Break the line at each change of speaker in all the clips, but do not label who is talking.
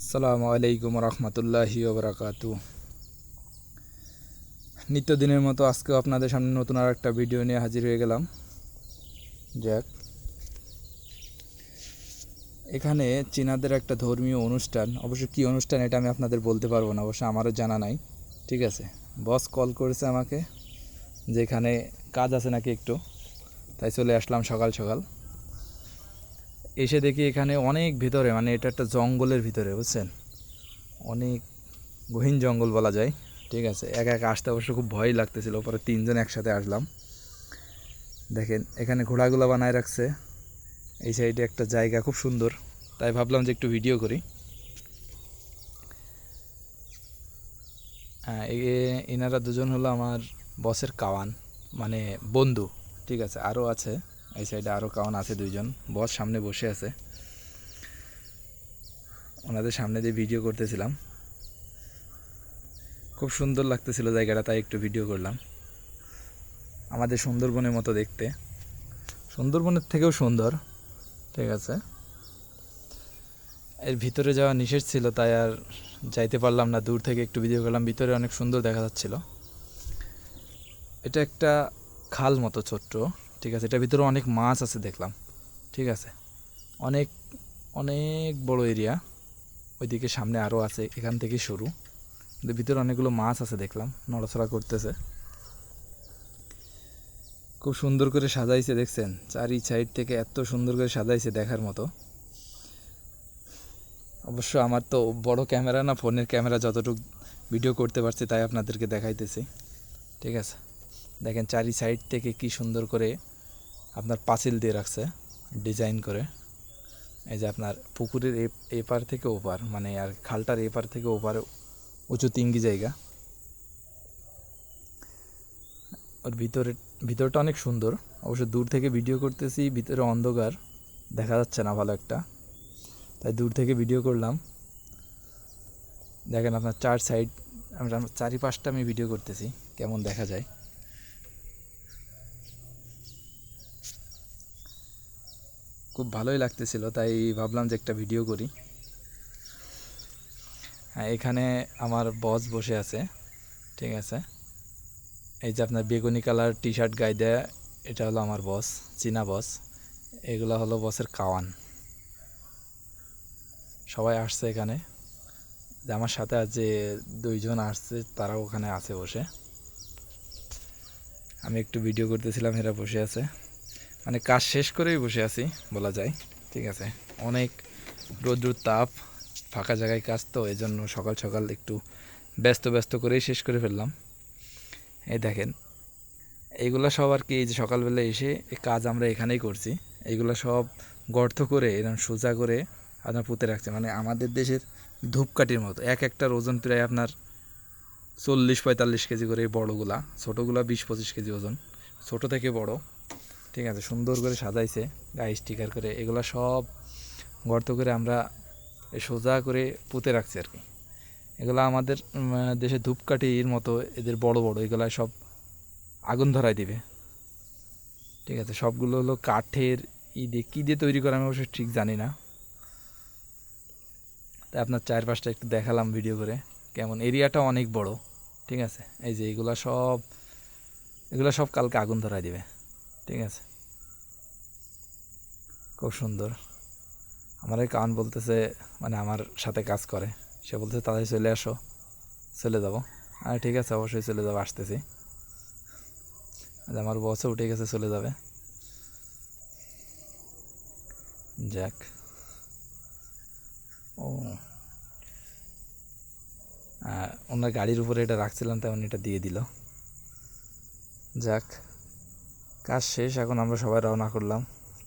আসসালামু আলাইকুম রহমতুল্লাহি ওবরাকাতু নিত্যদিনের মতো আজকেও আপনাদের সামনে নতুন আর একটা ভিডিও নিয়ে হাজির হয়ে গেলাম। যাক। এখানে চীনাদের একটা ধর্মীয় অনুষ্ঠান, অবশ্য কী অনুষ্ঠান এটা আমি আপনাদের বলতে পারব না, অবশ্য আমারও জানা নাই, ঠিক আছে? বস কল করেছে আমাকে যে এখানে কাজ আছে নাকি একটু, তাই চলে আসলাম সকাল সকাল। এসে দেখি এখানে অনেক ভিতরে মানে এটা একটা জঙ্গলের ভিতরে, বুঝছেন? অনেক গহীন জঙ্গল বলা যায়, ঠিক আছে? একা একা আসতে অবশ্য খুব ভয় লাগতেছিল, পরে তিনজন একসাথে আসলাম। দেখেন, এখানে ঘোড়াগুলো বানায় রাখছে। এই সাইডে একটা জায়গা খুব সুন্দর, তাই ভাবলাম যে একটু ভিডিও করি। হ্যাঁ এনারা দুজন হলো আমার বসের কাওয়ান মানে বন্ধু, ঠিক আছে? আরও আছে। এই সাইডে আরও কাওয়ান আছে দুইজন। বস সামনে বসে আছে। ওনাদের সামনে দিয়ে ভিডিও করতেছিলাম। খুব সুন্দর লাগতেছিল জায়গাটা, তাই একটু ভিডিও করলাম। আমাদের সুন্দরবনের মতো দেখতে। সুন্দরবনের থেকেও সুন্দর। ঠিক আছে। এর ভিতরে যাওয়া নিষেধ ছিল, তাই আর যাইতে পারলাম না। দূর থেকে একটু ভিডিও করলাম। ভিতরে অনেক সুন্দর দেখা যাচ্ছিল। এটা একটা খাল মতো ছোট্ট। ঠিক আছে, এটার ভিতরে অনেক মাছ আছে দেখলাম, ঠিক আছে। অনেক অনেক বড় এরিয়া ওইদিকে সামনে আরও আছে, এখান থেকে শুরু কিন্তু ভিতরে অনেকগুলো মাছ আছে দেখলাম, নড়াচড়া করতেছে। খুব সুন্দর করে সাজাইছে দেখছেন, চারি সাইড থেকে এত সুন্দর করে সাজাইছে দেখার মতো। অবশ্য আমার তো বড় ক্যামেরা না, ফোনের ক্যামেরা যতটুকু ভিডিও করতে পারছি তাই আপনাদেরকে দেখাইতেছি, ঠিক আছে। দেখেন চারি সাইড থেকে কি সুন্দর করে আপনার পাঁচিল দিয়ে রাখছে, ডিজাইন করে। এই যে আপনার পুকুরের এপার থেকে ওপার মানে আর খালটার এপার থেকে ওপার উঁচু তিঙ্গি জায়গা। ওর ভিতরে, ভিতরটা অনেক সুন্দর। অবশ্য দূর থেকে ভিডিও করতেছি, ভিতরে অন্ধকার, দেখা যাচ্ছে না ভালো একটা। তাই দূর থেকে ভিডিও করলাম। দেখেন আপনার চার সাইড, আমরা চারিপাশটা আমি ভিডিও করতেছি, কেমন দেখা যায়। খুব ভালোই লাগতেছিল, তাই ভাবলাম যে একটা ভিডিও করি। হ্যাঁ এখানে আমার বস বসে আছে, ঠিক আছে? এই যে আপনার বেগুনি কালার টি শার্ট গায়ে দেয়, এটা হলো আমার বস চীনা বস এগুলো হলো বসের কাওয়ান। সবাই আসছে এখানে, যে আমার সাথে আর যে দুইজন আসছে তারাও ওখানে আছে বসে। আমি একটু ভিডিও করতেছিলাম, এরা বসে আছে। মানে কাজ শেষ করেই বসে আছি, বলা যায়। ঠিক আছে? অনেক রৌদ্র তাপ, ফাঁকা জায়গায় কাজ তো এই জন্য সকাল সকাল একটু ব্যস্ত ব্যস্ত করেই শেষ করে ফেললাম। এই দেখেন এইগুলো সব আর কি এই যে সকালবেলা এসে এই কাজ আমরা এখানেই করছি। এইগুলো সব গর্ত করে এরকম সোজা করে আপনার পুঁতে রাখছে। মানে আমাদের দেশের ধূপকাঠির মতো। এক একটার ওজন প্রায় আপনার চল্লিশ পঁয়তাল্লিশ কেজি করে বড়গুলা। ছোটোগুলা বিশ পঁচিশ কেজি ওজন। ছোট থেকে বড়। ঠিক আছে, সুন্দর করে সাজাইছে, গায়ে স্টিকার করে, এগুলো সব গর্ত করে আমরা সোজা করে পুঁতে রাখছি আর কি। এগুলো আমাদের দেশে ধূপকাঠির মতো এদের বড় বড়, এগুলো সব আগুন ধরাই দিবে। ঠিক আছে, সবগুলো হলো কাঠের ই দিয়ে কী দিয়ে তৈরি করা আমি অবশ্যই ঠিক জানি না। তাই আপনার চারপাশটা একটু দেখালাম ভিডিও করে, কেমন এরিয়াটা অনেক বড়, ঠিক আছে? এই যে এগুলো সব এগুলো সব কালকে আগুন ধরাই দিবে। ঠিক আছে? খুব সুন্দর। আমার এই কান বলতেছে মানে আমার সাথে কাজ করে। সে বলতেছে, তাড়াতাড়ি চলে আসো। চলে যাব। আর ঠিক আছে, অবশ্যই চলে যাব, আসতেছি। আজ আমার বসও উঠে গেছে, চলে যাবে। যাক। ও। ওনার গাড়ির উপরে এটা রাখছিলাম তেমন এটা দিয়ে দিল। যাক। কাজ শেষ, এখন আমরা সবাই রওনা করলাম।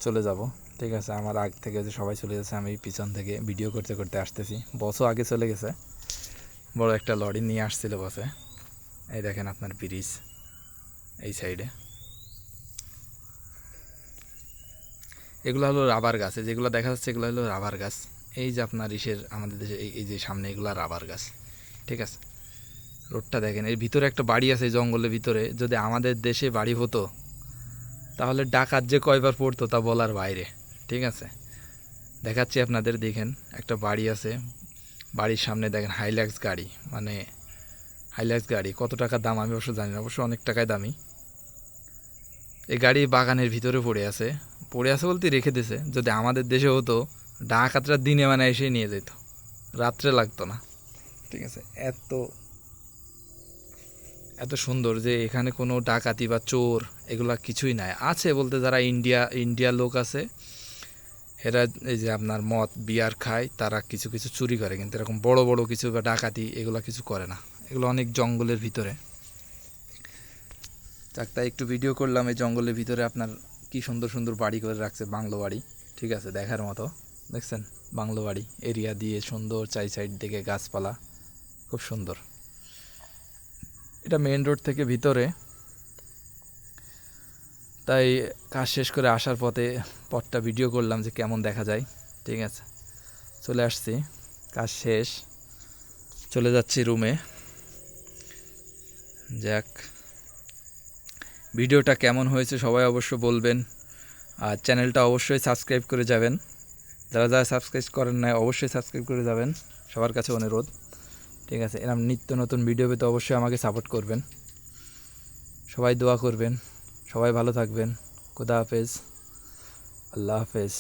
চলে যাব, ঠিক আছে? আমার আগ থেকে যে সবাই চলে যাচ্ছে, আমি পিছন থেকে ভিডিও করতে করতে আসতেছি। বসও আগে চলে গেছে। বড় একটা লরি নিয়ে আসছিল বসে। এই দেখেন আপনার ব্রিজ, এই সাইডে এগুলো হলো রাবার গাছ যেগুলো দেখা যাচ্ছে এগুলো হলো রাবার গাছ। এই যে আপনার ইসের, আমাদের দেশে এই এই যে সামনে এগুলো রাবার গাছ, ঠিক আছে? রোডটা দেখেন, এর ভিতরে একটা বাড়ি আছে জঙ্গলের ভিতরে। যদি আমাদের দেশে বাড়ি হতো তাহলে ডাকাত যে কয়বার পড়তো তা বলার বাইরে, ঠিক আছে? দেখাচ্ছি আপনাদের, দেখেন, একটা বাড়ি আছে। বাড়ির সামনে দেখেন হাইল্যাক্স গাড়ি। মানে হাইল্যাক্স গাড়ি। কত টাকা দাম আমি অবশ্য জানি না, অবশ্য অনেক টাকায় দামি। এই গাড়ি বাগানের ভিতরে পড়ে আছে। পড়ে আছে বলতে রেখে দিছে। যদি আমাদের দেশে হতো, ডাকাতরা দিনে মানে এসে নিয়ে যেত। রাত্রে লাগতো না। ঠিক আছে? এত এত সুন্দর যে এখানে কোনো ডাকাতি বা চোর এগুলা কিছুই নাই। আছে বলতে যারা ইন্ডিয়া, ইন্ডিয়ার লোক আছে, এরা এই যে আপনার মদ, বিয়ার খায়, তারা কিছু কিছু চুরি করে, কিন্তু এরকম বড় বড় কিছু বা ডাকাতি এগুলো কিছু করে না। এগুলো অনেক জঙ্গলের ভিতরে। চাকটা একটু ভিডিও করলাম, এই জঙ্গলের ভিতরে আপনার কি সুন্দর সুন্দর বাড়ি করে রাখছে বাংলো বাড়ি। ঠিক আছে, দেখার মতো। দেখছেন? বাংলো বাড়ি এরিয়া দিয়ে সুন্দর চাই সাইড দিকে গাছপালা। খুব সুন্দর। এটা মেন রোড থেকে ভিতরে। তাই কাজ শেষ করে আসার পথে পথটা ভিডিও করলাম যে কেমন দেখা যায়। ঠিক আছে, চলে আসছি। কাজ শেষ, চলে যাচ্ছি রুমে যাক ভিডিওটা কেমন হয়েছে সবাই অবশ্য বলবেন। আর চ্যানেলটা অবশ্যই সাবস্ক্রাইব করে যাবেন। যারা যারা সাবস্ক্রাইব করেন না অবশ্যই সাবস্ক্রাইব করে যাবেন। সবার কাছে অনুরোধ। ঠিক আছে এরকম নিত্য নতুন ভিডিও পেতে অবশ্যই আমাকে সাপোর্ট করবেন। সবাই দোয়া করবেন, সবাই ভালো থাকবেন। খুদা হাফেজ, আল্লাহ হাফেজ।